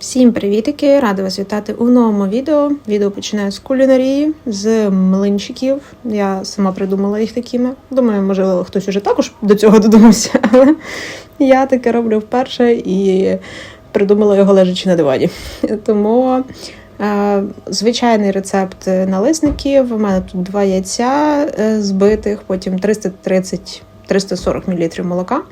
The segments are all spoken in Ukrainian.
Всім привітики! Рада вас вітати у новому відео. Відео починаю з кулінарії, з млинчиків. Я сама придумала їх такими. Думаю, можливо, хтось уже також до цього додумався, але я таке роблю вперше і придумала його лежачи на дивані. Тому е, звичайний рецепт налисників. У мене тут два яйця е, збитих, потім 330 340 мл молока.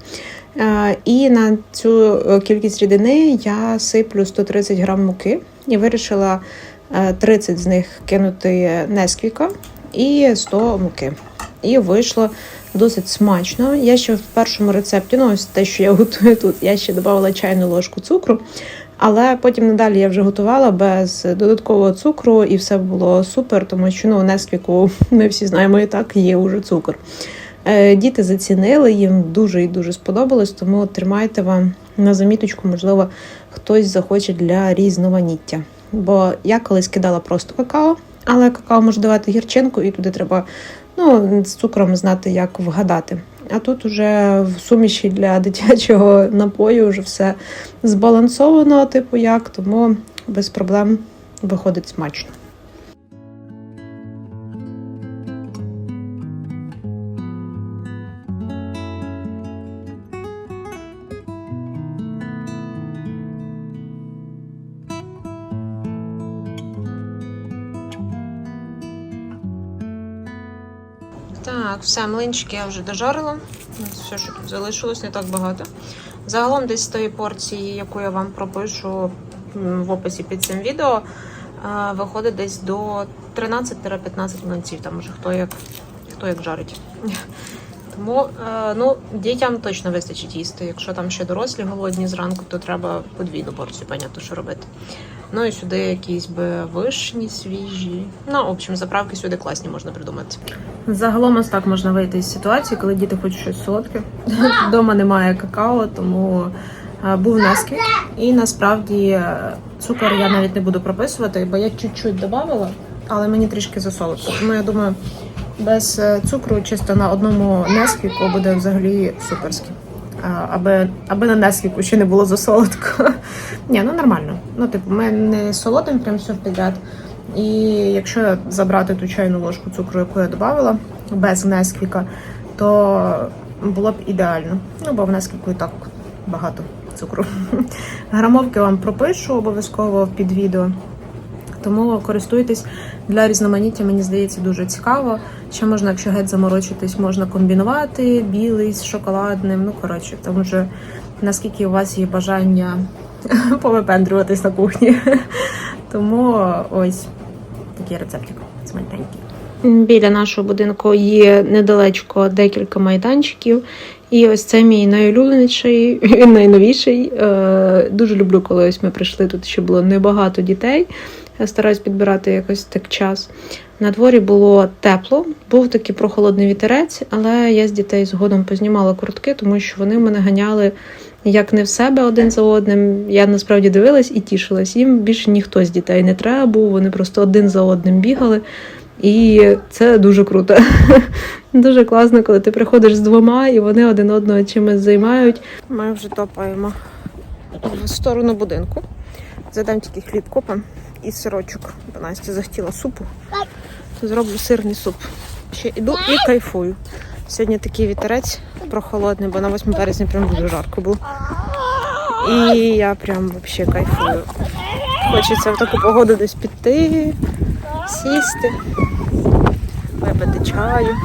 Е, І на цю е, кількість рідини я сиплю 130 грам муки і вирішила е, 30 з них кинути несквіка і 100 муки. І вийшло досить смачно. Я ще в першому рецепті, ну ось те, що я готую тут, я ще додавала чайну ложку цукру. Але потім надалі я вже готувала без додаткового цукру, і все було супер, тому що ну, Несквіку ми всі знаємо і так є уже цукор. Е, Діти зацінили, їм дуже і дуже сподобалось, тому тримайте вам на заміточку, можливо, хтось захоче для різноманіття. Бо я колись кидала просто какао, але какао може давати гірчинку, і туди треба ну, з цукром знати, як вгадати. А тут уже в суміші для дитячого напою вже все збалансовано, типу як, тому без проблем виходить смачно. Так, все, млинчики я вже дожарила. Все, що тут залишилось, не так багато. Загалом десь з тої порції, яку я вам пропишу в описі під цим відео, е, виходить десь до 13-15 млинців, там вже хто як, хто як жарить. Тому е, ну, дітям точно вистачить їсти. Якщо там ще дорослі голодні зранку, то треба подвійну порцію, понятно, що робити. Ну і сюди якісь би вишні свіжі. Ну, в общем, заправки сюди класні можна придумати. Загалом ось так можна вийти із ситуації, коли діти хочуть щось солодке. Вдома немає какао, тому е, був Несквік. І насправді е, цукор я навіть не буду прописувати, бо я чуть-чуть додавала, але мені трішки засолодко. Тому я думаю, без е, цукру чисто на одному Несквіку буде взагалі суперськи. А, Аби, аби на Несквіку ще не було засолодко. Ні, ну нормально. Ну, типу, ми не солодим прям все підряд. І якщо забрати ту чайну ложку цукру, яку я додавала, без Несквіка, то було б ідеально. Ну, бо в Несквіку і так багато цукру. Грамовки вам пропишу обов'язково під відео. Тому користуйтесь для різноманіття, мені здається, дуже цікаво. Ще можна, якщо геть заморочитись, можна комбінувати білий з шоколадним. Ну, коротше, там вже наскільки у вас є бажання повипендрюватись на кухні. Тому ось такий рецептик смачненький. Біля нашого будинку є недалечко декілька майданчиків. І ось це мій найулюбленіший, найновіший. Е, Дуже люблю, коли ось ми прийшли. Тут ще було небагато дітей. Я стараюсь підбирати якось так час. На дворі було тепло, був такий прохолодний вітерець, але я з дітей згодом познімала куртки, тому що вони мене ганяли як не в себе один за одним. Я насправді дивилась і тішилась. Їм більше ніхто з дітей не треба був. Вони просто один за одним бігали. І це дуже круто. Дуже класно, коли ти приходиш з двома і вони один одного чимось займають. Ми вже топаємо в сторону будинку. Задам тільки хліб копам і сирочок. Бо Настя захотіла супу. То зроблю сирний суп. Ще іду і кайфую. Сьогодні такий вітерець прохолодний, бо на 8 березня прям дуже жарко було. І я прям взагалі кайфую. Хочеться в таку погоду десь піти, сісти, випити чаю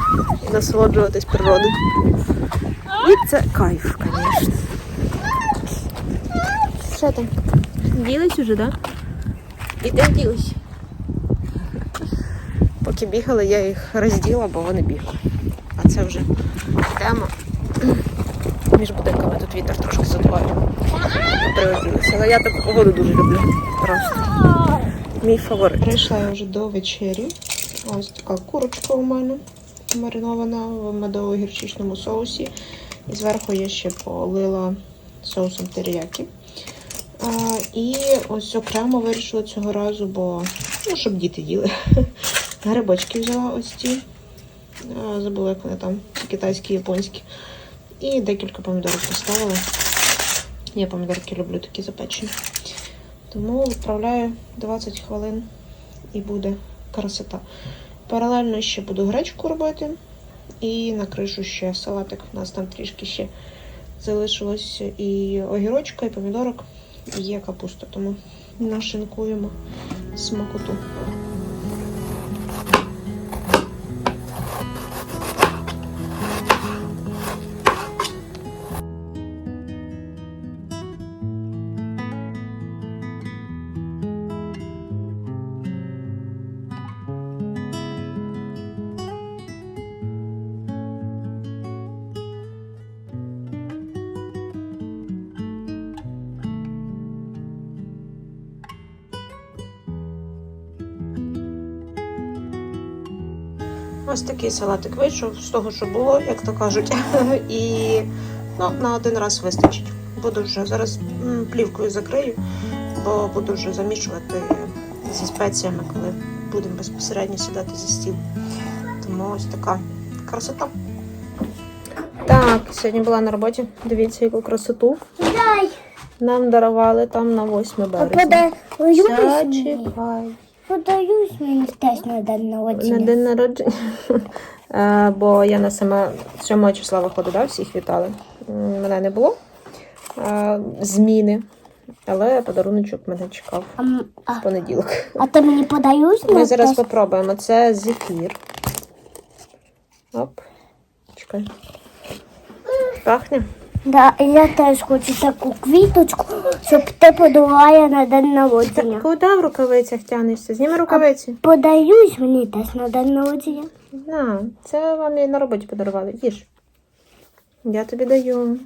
і насолоджуватись природою. І це кайф, звісно. Що там? Ділись уже, так? Да? Іде ділись. Поки бігали, я їх розділа, бо вони бігали. А це вже йдемо. Між будинками тут вітер трошки задуває. Приоділися. Але я таку погоду дуже люблю. Просто мій фаворит. Прийшла я вже до вечері. Ось така курочка у мене маринована в медово-гірчичному соусі. І зверху я ще полила соусом теріякі. І ось окремо вирішила цього разу, бо ну, щоб діти їли. Грибочки взяла ось ці. Забула, як вони там, китайські, японські. І декілька помідорів поставила. Я помідорки люблю такі запечені. Тому відправляю 20 хвилин і буде красота. Паралельно ще буду гречку робити і накришу ще салатик. У нас там трішки ще залишилось і огірочка, і помідорок, є капуста, тому нашинкуємо смакоту. Такий салатик вийшов з того, що було, як то кажуть. І ну, на один раз вистачить. Буду вже зараз плівкою закрию, бо буду вже замішувати зі спеціями, коли будемо безпосередньо сідати за стіл. Тому ось така красота. Так, сьогодні була на роботі. Дивіться, яку красоту. Дай, Нам дарували там на 8 березня. Зачекай. Подаюсь мені теж на день народження. На день народження. Е, Бо я на саме 7 числа виходу, да, всіх вітали. Мене не було е, зміни, але подаруночок мене чекав А, в понеділок. а ти мені подаюсь Ми зараз теж? попробуємо. Це зефір. Оп. Чекай. Пахне. Да, я теж хочу таку квіточку, щоб ти подарувала на день народження. Куди в рукавицях тягнешся? Зніми рукавиці. Подаюсь мені теж на день народження. На, це вам і на роботі подарували. Їж. Я тобі даю.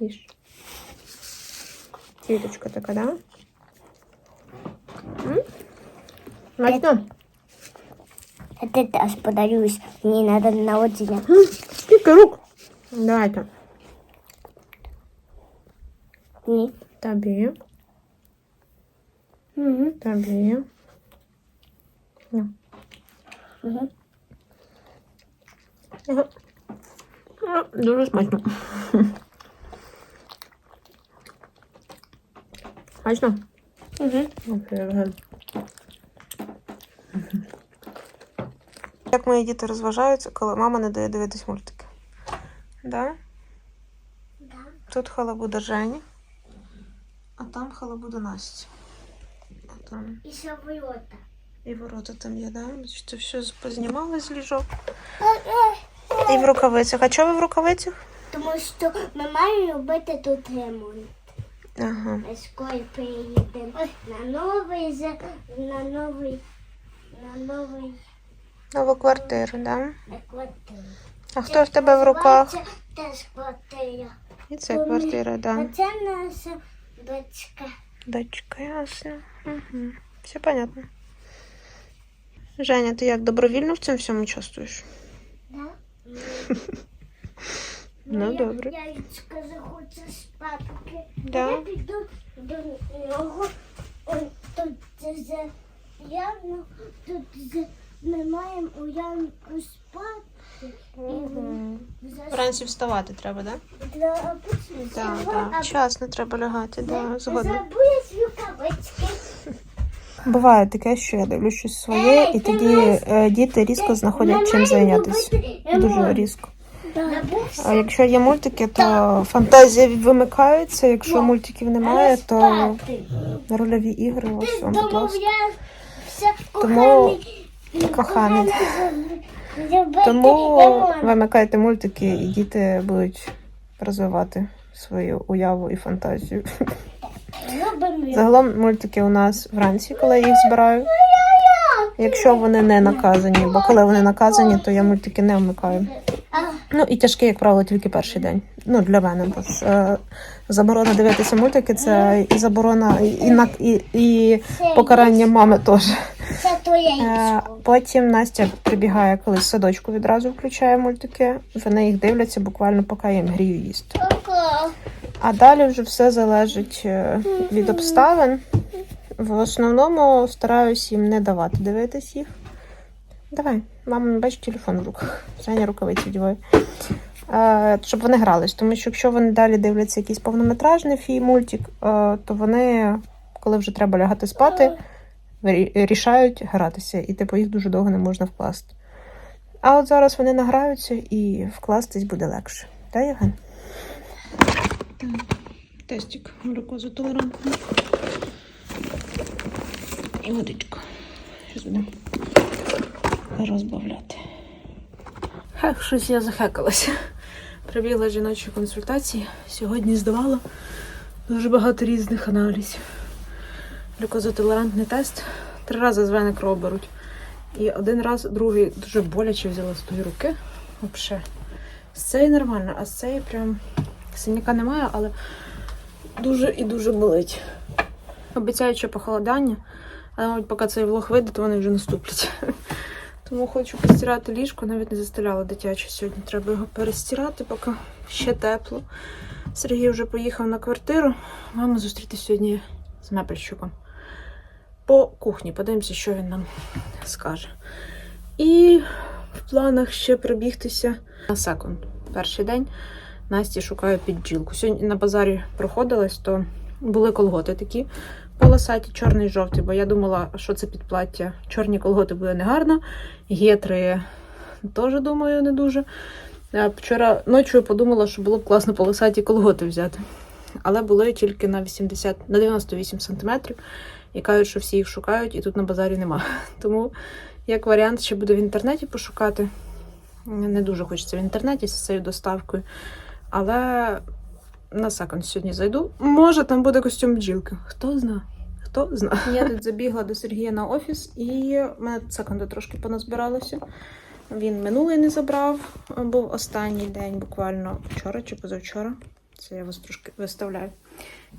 Їж. Квіточка така, да? Смачно? А ти теж подаюсь мені на день народження. Скільки рук? Давайте. Ні. Тобі, Угу. тобі. На. Угу. Дуже смачно. Смачно? Угу. Як мої діти розважаються, коли мама не дає дивитись мультики? Да? Да. Тут халабуда Жені, а там халабуда Насті. А Там І ще ворота. і ворота там є, да? Бачите, все познімали з ліжок. І в рукавицях. А чого ви в рукавицях? Тому що ми маємо робити тут ремонт. Ага. Ми скоро приїдемо на новий на новий на новий Нову квартиру, да? на квартиру. А хто в тебе в руках? Це теж квартира. І це квартира, да. А це наша дочка. Дочка, ясно. Угу. Все понятно. Женя, ти як добровільно в цьому всьому участвуєш? Да? Ну, Моя добре. Яєчка захоче спадки. Да. Я піду до нього. Он тут за явно тут за ми маємо у ямку спати. За Вранці вставати треба, да? для обичних Так, так. Вчасно треба лягати, да, згодна. Буває таке, що я дивлюсь щось своє, і тоді е, діти різко знаходять чим зайнятися. Дуже різко. А якщо є мультики, то фантазія вимикається. Якщо мультиків немає, то рольові ігри ось вам, будь ласка. Тому коханий. Тому вимикайте мультики, і діти будуть розвивати свою уяву і фантазію. Загалом мультики у нас вранці, коли я їх збираю. Якщо вони не наказані, бо коли вони наказані, то я мультики не вмикаю. Ну і тяжкі, як правило, тільки перший день. Ну для мене, бо ж е, заборона дивитися мультики це і заборона, і, і, на- і, і покарання мами теж. Е, потім Настя прибігає колись з садочку, відразу включає мультики. Вони їх дивляться буквально, поки я їм грію їсти. А далі вже все залежить е, від обставин. В основному стараюсь їм не давати дивитись їх. Давай, мама, бачиш телефон в руках. Женя рукавиці вдіває. Е, щоб вони грались. Тому що якщо вони далі дивляться якийсь повнометражний фій, мультик, е, то вони коли вже треба лягати спати, рішають гратися, і типу їх дуже довго не можна вкласти. А от зараз вони награються і вкластись буде легше. Та, Євген? Так, тестик глюкозотолерантний. І водичка. Зараз будемо розбавляти. Хех, щось я захекалася. Прибігла жіночі консультації. Сьогодні здавала дуже багато різних аналізів. Глюкозотолерантний тест. Три рази з вени кров беруть. І один раз, другий дуже боляче взяла з тої руки. Взагалі. З цієї нормально, а з цієї прям синяка немає, але дуже і дуже болить. Обіцяють, що похолодання, але, мабуть, поки цей влог вийде, то вони вже наступлять. Тому хочу постирати ліжко, навіть не застеляла дитяче сьогодні. Треба його перестирати, поки ще тепло. Сергій вже поїхав на квартиру. Маємо зустрітися сьогодні з мепельщиком. По кухні. Подивимося, що він нам скаже. І в планах ще пробігтися на секунд. Перший день Насті шукаю підджілку. Сьогодні на базарі проходилась, то були колготи такі полосаті, чорний і жовтий, бо я думала, що це під плаття. Чорні колготи буде негарно. Гетри теж думаю, не дуже. Вчора ночі подумала, що було б класно полосаті колготи взяти. Але були тільки на 80, на 98 сантиметрів. І кажуть, що всі їх шукають, і тут на базарі нема. Тому, як варіант, ще буде в інтернеті пошукати. Не дуже хочеться в інтернеті з цією доставкою. Але на секунд сьогодні зайду. Може, там буде костюм бджілки. Хто зна? Хто зна? Я тут забігла до Сергія на офіс, і в мене тут секунди трошки поназбиралося. Він минулий не забрав, був останній день, буквально вчора чи позавчора. Це я вас трошки виставляю.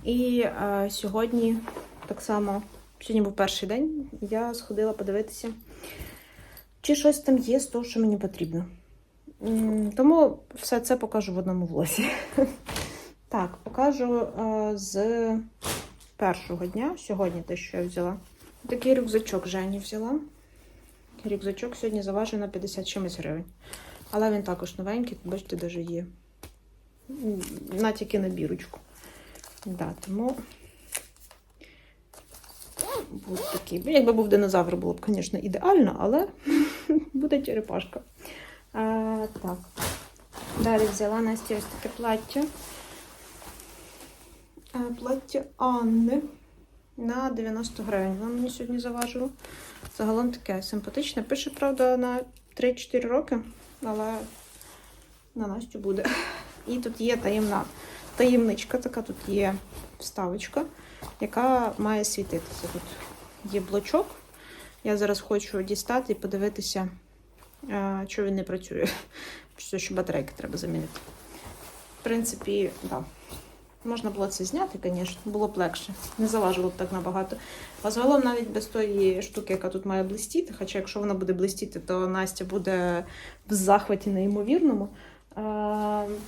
І е, сьогодні так само, сьогодні був перший день, я сходила подивитися, чи щось там є з того, що мені потрібно. Тому все це покажу в одному влозі. Так, покажу е, з першого дня, сьогодні те, що я взяла. Такий рюкзачок Жені взяла. Рюкзачок сьогодні заважив на 50 чимось гривень. Але він також новенький, бачите, навіть є. Натяки на бірочку. Да, тому буде такий. Ну, Якби був динозавр, було б, звісно, ідеально, але буде черепашка. А, так. Далі взяла Насті ось таке плаття. Е, Плаття Анни на 90 гривень. Воно мені сьогодні заважило. Загалом таке симпатичне. Пише, правда, на 3-4 роки, але на Настю буде. І тут є таємна таємничка, така тут є вставочка, яка має світитися. Тут є блочок. Я зараз хочу дістати і подивитися, е, що він не працює. Що, батарейки треба замінити. В принципі, так. Да. Можна було це зняти, звісно, було б легше. Не заважило б так набагато. А загалом навіть без тої штуки, яка тут має блистіти, хоча якщо вона буде блистіти, то Настя буде в захваті неймовірному,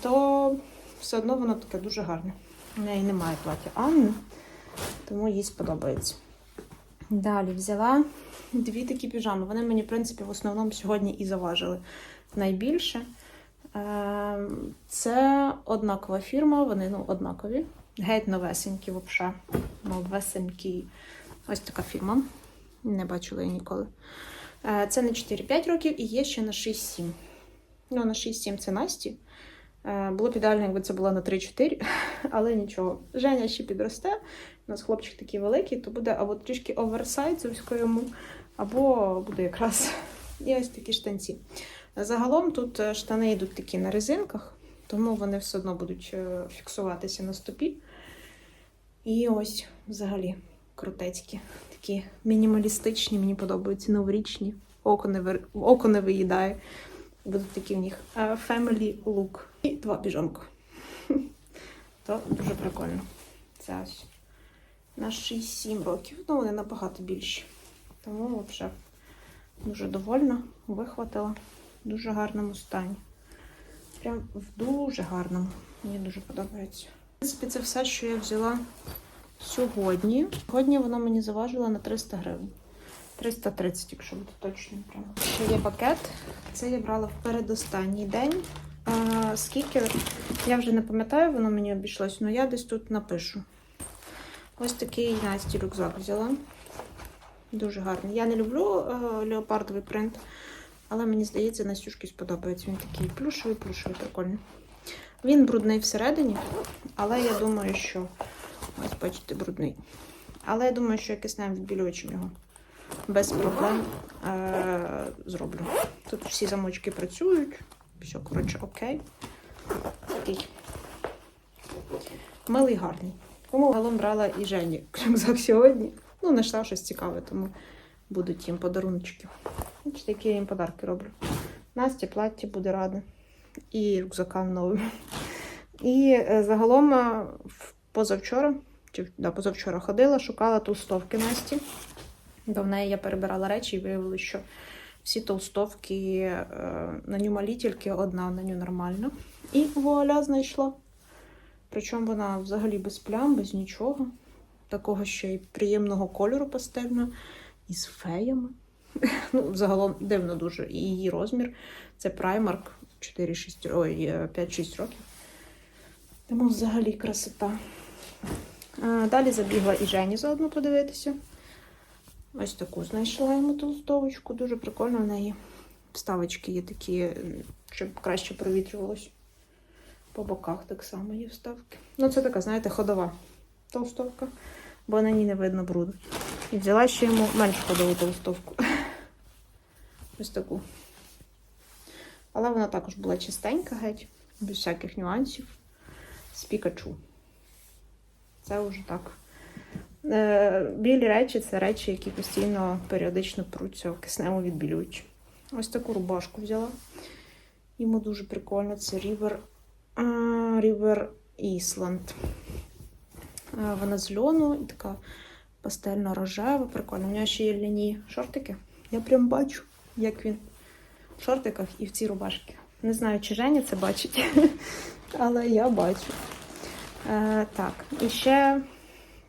то все одно воно таке дуже гарне. У неї немає плаття Анни, тому їй сподобається. Далі взяла дві такі піжами. Вони мені, в принципі, в основному сьогодні і заважили найбільше. Е, Це однакова фірма, вони ну, однакові. Геть новесенькі, взагалі. Новесенькі. Ось така фірма. Не бачила її ніколи. Е, Це на 4-5 років і є ще на 6-7. Ну, на 6-7 це Насті. Е, Було б ідеально, якби це було на 3-4, але нічого. Женя ще підросте. У нас хлопчик такий великий, то буде або трішки оверсайзовсько йому, або буде якраз і ось такі штанці. Загалом тут е, штани йдуть такі на резинках, тому вони все одно будуть е, фіксуватися на стопі. І ось взагалі крутецькі, такі мінімалістичні, мені подобаються новорічні. Око не, вир- око не виїдає. Будуть такі в них е, family look. І два біжонка. То дуже прикольно. Це ось на 6-7 років. Ну, вони набагато більші. Тому взагалі дуже довольна, вихватила в дуже гарному стані. Прям в дуже гарному. Мені дуже подобається. В принципі, це все, що я взяла сьогодні. Сьогодні воно мені заважило на 300 гривень. 330, якщо бути точним. Прямо. Ще є пакет. Це я брала в передостанній день. А, скільки, я вже не пам'ятаю, воно мені обійшлось, але я десь тут напишу. Ось такий Насті рюкзак взяла. Дуже гарний. Я не люблю е, леопардовий принт, але мені здається, Настюшки сподобається. Він такий плюшевий, плюшевий, прикольний. Він брудний всередині, але я думаю, що. Ось, бачите, брудний. Але я думаю, що я киснем відбілювачем його без проблем е- зроблю. Тут всі замочки працюють. Все, коротше, окей. Такий милий гарний. Тому загалом брала і Жені рюкзак сьогодні. Ну, знайшла щось цікаве, тому будуть їм подаруночки. Бачите, які я їм подарки роблю. Насті плаття буде рада. І рюкзакам новим. І е, загалом е, позавчора, чи да, позавчора ходила, шукала толстовки Насті. До неї я перебирала речі і виявилося, що всі толстовки е, на ню малі, тільки одна на ню нормальна. І вуаля знайшла. Причому вона взагалі без плям, без нічого. Такого ще й приємного кольору пастельного, і з феями. Ну, загалом дивно дуже. Її розмір це Primark 4-6, ой, е, 5-6 років. Тому взагалі красота. Далі забігла і Жені заодно подивитися. Ось таку знайшла йому толстовочку. Дуже прикольно в неї. Вставочки є такі, щоб краще провітрювалося. По боках так само є вставки. Ну, це така, знаєте, ходова толстовка, бо на ній не видно бруду. І взяла ще йому менш ходову толстовку. Ось таку. Але вона також була чистенька геть, без всяких нюансів. З Пікачу. Це вже так. Е, білі речі це речі, які постійно періодично пруться киснево відбілюючи. Ось таку рубашку взяла. Йому дуже прикольно. Це River, River Island. Е, Вона з льону і така пастельно-рожева, прикольно. У нього ще є ляні шортики. Я прям бачу, як він в шортиках і в цій рубашці. Не знаю, чи Женя це бачить, але я бачу. Е, так, і ще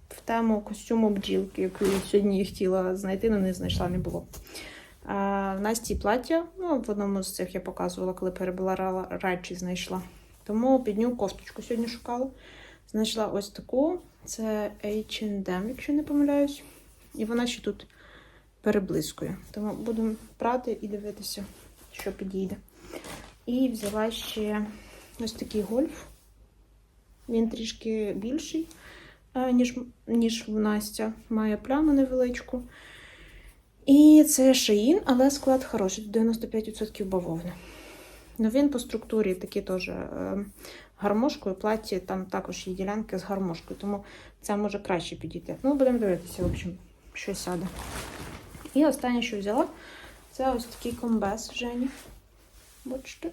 в тему костюму бджілки, яку я сьогодні хотіла знайти, але не знайшла, не було. Е, в Насті плаття, ну, в одному з цих я показувала, коли перебирала речі, знайшла. Тому під нього кофточку сьогодні шукала. Знайшла ось таку. Це H&M, якщо не помиляюсь. І вона ще тут переблискує. Тому будемо брати і дивитися, що підійде. І взяла ще ось такий гольф. Він трішки більший, е, ніж, ніж в Настя. Має пляму невеличку. І це шиїн, але склад хороший. 95% бавовни. Ну, він по структурі такий теж е, гармошкою. Платі там також є ділянки з гармошкою, тому це може краще підійти. Ну, будемо дивитися, в общем, що сяде. І останнє, що взяла, це ось такий комбез Жені. Бачите?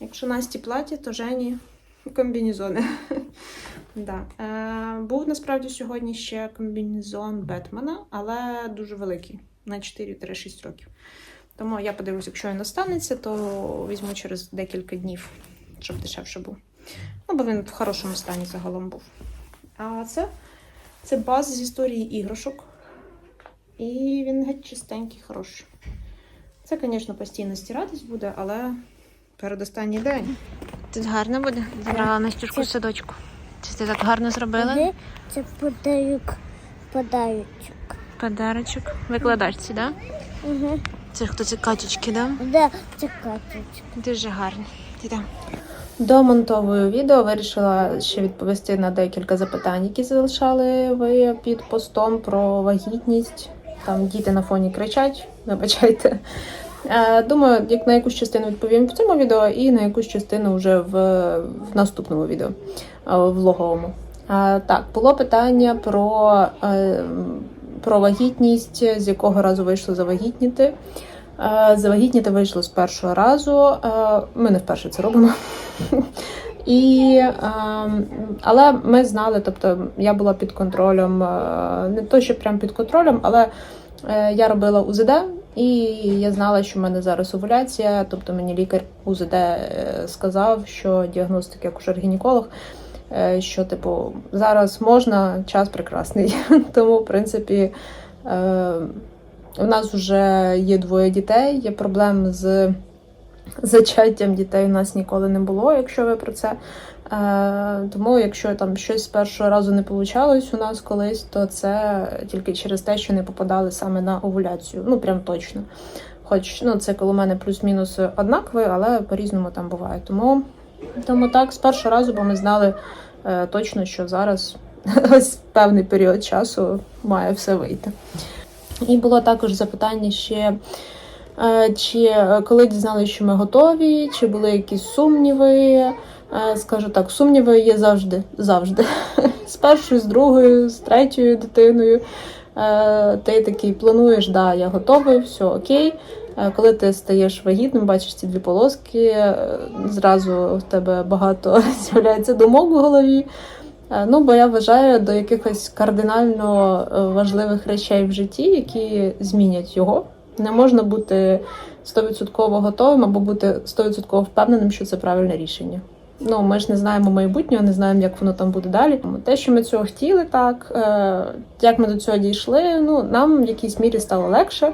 Якщо Насті платі, то Жені комбінезони. да. е, був насправді сьогодні ще комбінезон Бетмена, але дуже великий, на 4-6 років. Тому я подивлюсь, якщо він останеться, то візьму через декілька днів, щоб дешевше був. Ну, бо він в хорошому стані загалом був. А це, це баз з історії іграшок. І він геть чистенький, хороший. Це, звісно, постійно стиратись буде, але передостанній день. Тут гарно буде? Забрала Настюшку в садочку. Чи ти так гарно зробила? Це подарок, подарочок. Подарочок. Викладачці, так? Да? Угу. Це хто це качечки, так? Да? Де це каточка? Дуже гарні. Йдемо. Домонтовую відео вирішила ще відповісти на декілька запитань, які залишали ви під постом про вагітність. Там діти на фоні кричать, вибачайте. Е, Думаю, як на якусь частину відповім в цьому відео, і на якусь частину вже в, в наступному відео е, влоговому. Е, Так, було питання про, про вагітність, з якого разу вийшло завагітніти. Завагітніти вийшло з першого разу. Ми не вперше це робимо. І, ем, але ми знали, тобто я була під контролем, е, не то, що прям під контролем, але е, я робила УЗД, і я знала, що в мене зараз овуляція. Тобто мені лікар УЗД е, сказав, що діагностик акушер-гінеколог, що типу зараз можна, час прекрасний. Тому, в принципі, у нас вже є двоє дітей, є проблем з зачаттям дітей. У нас ніколи не було, якщо ви про це Е, тому, якщо там щось з першого разу не вийшло у нас колись, то це тільки через те, що не попадали саме на овуляцію. Ну, прям точно. Хоч ну, це коли мене плюс-мінус однаковий, але по-різному там буває. Тому, тому так, з першого разу, бо ми знали е, точно, що зараз ось певний період часу має все вийти. І було також запитання ще. Е, Чи е, коли дізналися, що ми готові, чи були якісь сумніви? Е, Скажу так, сумніви є завжди, завжди. З першою, з другою, з третьою дитиною. Ти такий плануєш, да, я готовий, все окей. Коли ти стаєш вагітним, бачиш ці дві полоски, зразу в тебе багато з'являється думок в голові. Ну, бо я вважаю до якихось кардинально важливих речей в житті, які змінять його. Не можна бути 100% готовим або бути 100% впевненим, що це правильне рішення. Ну, ми ж не знаємо майбутнього, не знаємо, як воно там буде далі. Те, що ми цього хотіли, так е, як ми до цього дійшли, ну нам в якійсь мірі стало легше.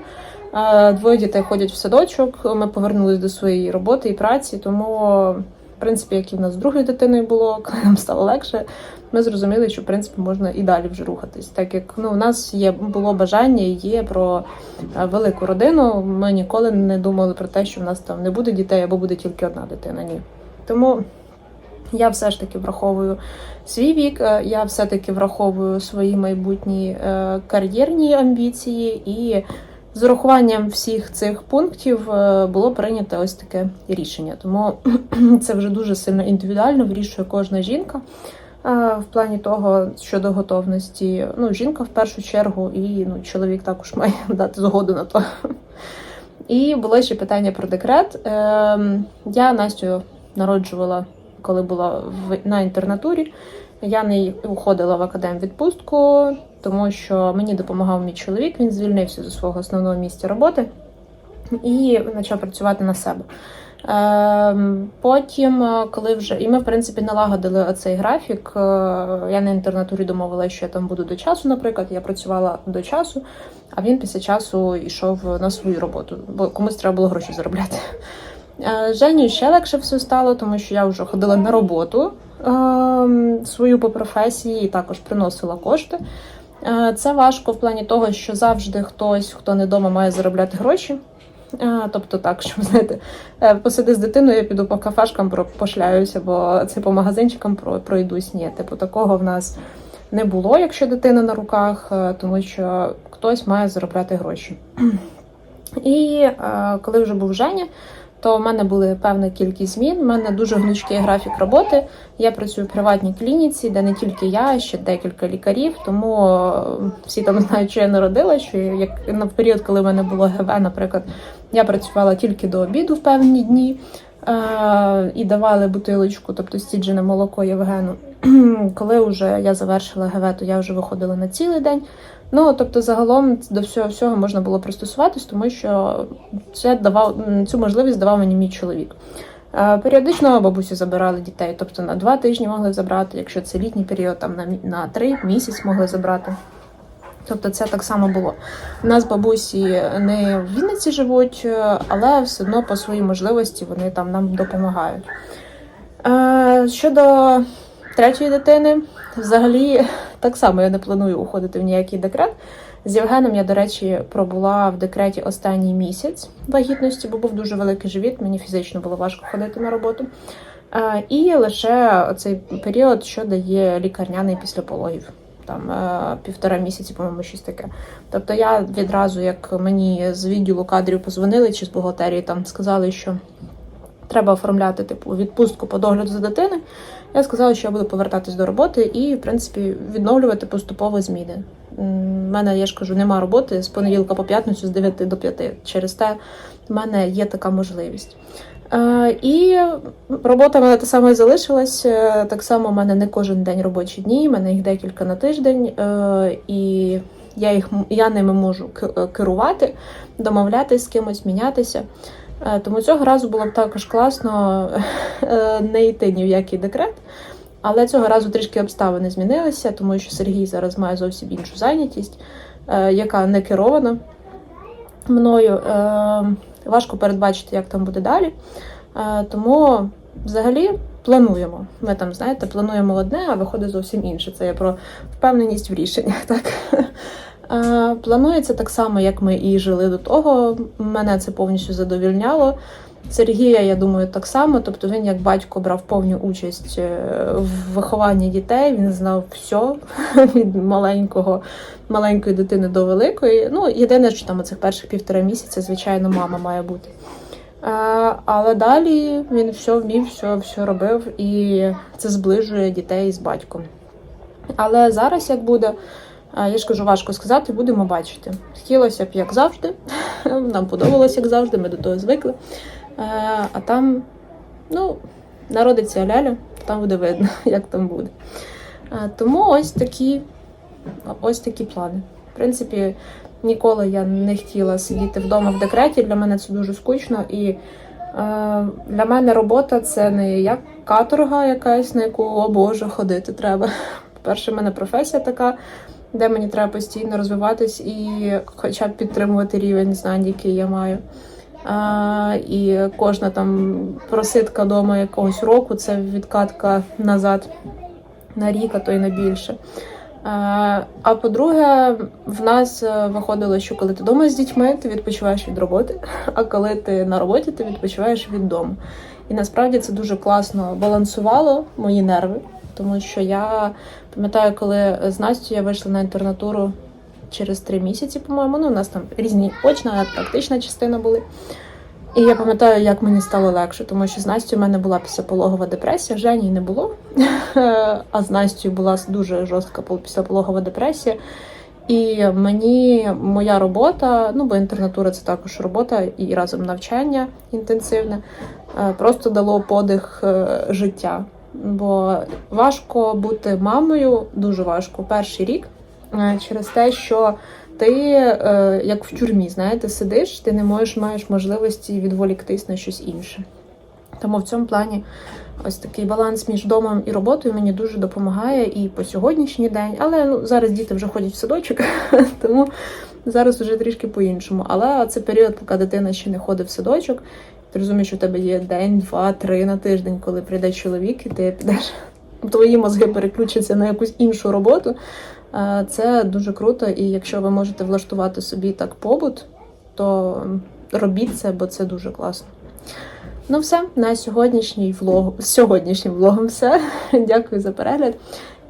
Е, Двоє дітей ходять в садочок. Ми повернулись до своєї роботи і праці, тому, принципі, як і в нас з другою дитиною було, коли нам стало легше, ми зрозуміли, що в принципі можна і далі вже рухатись. Так як ну, у нас є було бажання є про е, велику родину. Ми ніколи не думали про те, що в нас там не буде дітей або буде тільки одна дитина. Ні. Тому я все ж таки враховую свій вік, е, я все-таки враховую свої майбутні е, кар'єрні амбіції, і з урахуванням всіх цих пунктів е, було прийнято ось таке рішення. Тому це вже дуже сильно індивідуально вирішує кожна жінка. е, В плані того щодо готовності, ну жінка в першу чергу, і ну чоловік також має дати згоду на то. І було ще питання про декрет. Ем, Я Настю народжувала, коли була в, на інтернатурі. Я не уходила в академ відпустку, тому що мені допомагав мій чоловік. Він звільнився зі свого основного місця роботи і почав працювати на себе. Ем, Потім, е, коли вже і ми, в принципі, налагодили оцей графік. е, Я на інтернатурі домовилася, що я там буду до часу, наприклад. Я працювала до часу, а він після часу йшов на свою роботу, бо комусь треба було гроші заробляти. Е, Жені ще легше все стало, тому що я вже ходила на роботу ем, свою по професії і також приносила кошти. Е, Це важко в плані того, що завжди хтось, хто не вдома, має заробляти гроші. Е, Тобто так, щоб знаєте, посиди з дитиною, я піду по кафешкам пошляюся, бо це по магазинчикам про- пройдусь. Ні, типу такого в нас не було, якщо дитина на руках, тому що хтось має заробляти гроші. І коли вже був Женя, то в мене були певна кількість змін. У мене дуже гнучкий графік роботи. Я працюю в приватній клініці, де не тільки я, а ще декілька лікарів. Тому е, всі там знають, що я народила. Що як на період, коли в мене було ГВ, наприклад, я працювала тільки до обіду в певні дні. Е, і давали бутилочку, тобто стіджене молоко Євгену. Коли вже я завершила ГВ, то я вже виходила на цілий день. Ну тобто, загалом до всього всього можна було пристосуватись, тому що це давав цю можливість давав мені мій чоловік. Е, Періодично бабусі забирали дітей, тобто на два тижні могли забрати, якщо це літній період, там на, на три місяць могли забрати. Тобто це так само було. У нас бабусі не в Вінниці живуть, е, але все одно по своїй можливості вони там нам допомагають. Е, щодо третьої дитини, взагалі так само я не планую уходити в ніякий декрет. З Євгеном я, до речі, пробула в декреті останній місяць вагітності, бо був дуже великий живіт, мені фізично було важко ходити на роботу. Е, І лише цей період, що дає лікарняний після пологів. Там е, півтора місяці, по-моєму, щось таке. Тобто я відразу, як мені з відділу кадрів позвонили чи з бухгалтерії, там сказали, що треба оформляти типу відпустку по догляду за дитиною. Я сказала, що я буду повертатись до роботи і, в принципі, відновлювати поступово зміни. У мене, я ж кажу, нема роботи з понеділка по п'ятницю з 9 до 5. Через те в мене є така можливість. Е, і робота в мене та сама залишилась. Е, Так само в мене не кожен день робочі дні, в мене їх декілька на тиждень, е, і я, їх, я ними можу керувати, домовлятися з кимось, мінятися. Е, Тому цього разу було б також класно е, не йти ні в який декрет. Але цього разу трішки обставини змінилися, тому що Сергій зараз має зовсім іншу зайнятість, е, яка не керована мною. Важко передбачити, як там буде далі. Тому взагалі плануємо. Ми там, знаєте, плануємо одне, а виходить зовсім інше. Це я про впевненість в рішеннях. Так? Е, Планується так само, як ми і жили до того. Мене це повністю задовільняло. Сергія, я думаю, так само. Тобто він, як батько, брав повну участь е, в вихованні дітей. Він знав все від маленького, маленької дитини до великої. Ну, єдине, що там оцих перших півтора місяця, звичайно, мама має бути. Е, Але далі він все вмів, все, все робив, і це зближує дітей з батьком. Але зараз як буде, я ж кажу, важко сказати, будемо бачити. Хотілося б, як завжди. Нам подобалося, як завжди, ми до того звикли. Е, А там, ну, народиться ляля, там буде видно, як там буде. Е, Тому ось такі, ось такі плани. В принципі, ніколи я не хотіла сидіти вдома в декреті. Для мене це дуже скучно. І е, для мене робота це не як каторга якась, на яку, о Боже, ходити треба. По-перше, в мене професія така, де мені треба постійно розвиватись і хоча б підтримувати рівень знань, який я маю. А, і кожна там просидка вдома якогось року це відкатка назад на рік, а то й на більше. А, а по-друге, в нас е, виходило, що коли ти вдома з дітьми, ти відпочиваєш від роботи, а коли ти на роботі, ти відпочиваєш від дому. І насправді це дуже класно балансувало мої нерви, тому що я пам'ятаю, коли з Настю я вийшла на інтернатуру через три місяці, по-моєму. Ну, у нас там різні очна, практична частина були. І я пам'ятаю, як мені стало легше, тому що з Настю в мене була післяпологова депресія, Жені не було. А з Настю була дуже жорстка післяпологова депресія. І мені моя робота, ну бо інтернатура це також робота і разом навчання інтенсивне, е, просто дало подих е, життя. Бо важко бути мамою, дуже важко перший рік е, через те, що ти е, як в тюрмі, знаєте, сидиш, ти не можеш маєш можливості відволіктись на щось інше. Тому в цьому плані ось такий баланс між домом і роботою мені дуже допомагає і по сьогоднішній день. Але ну, зараз діти вже ходять в садочок, тому зараз вже трішки по-іншому. Але це період, поки дитина ще не ходить в садочок. Ти розумієш, у тебе є день, два, три на тиждень, коли прийде чоловік, і ти підеш. Твої мозги переключаться на якусь іншу роботу. Це дуже круто, і якщо ви можете влаштувати собі так побут, то робіть це, бо це дуже класно. Ну, все, на сьогоднішній влог, сьогоднішнім влогом все. Дякую за перегляд.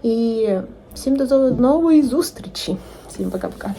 І всім до нової зустрічі. Всім пока-пока.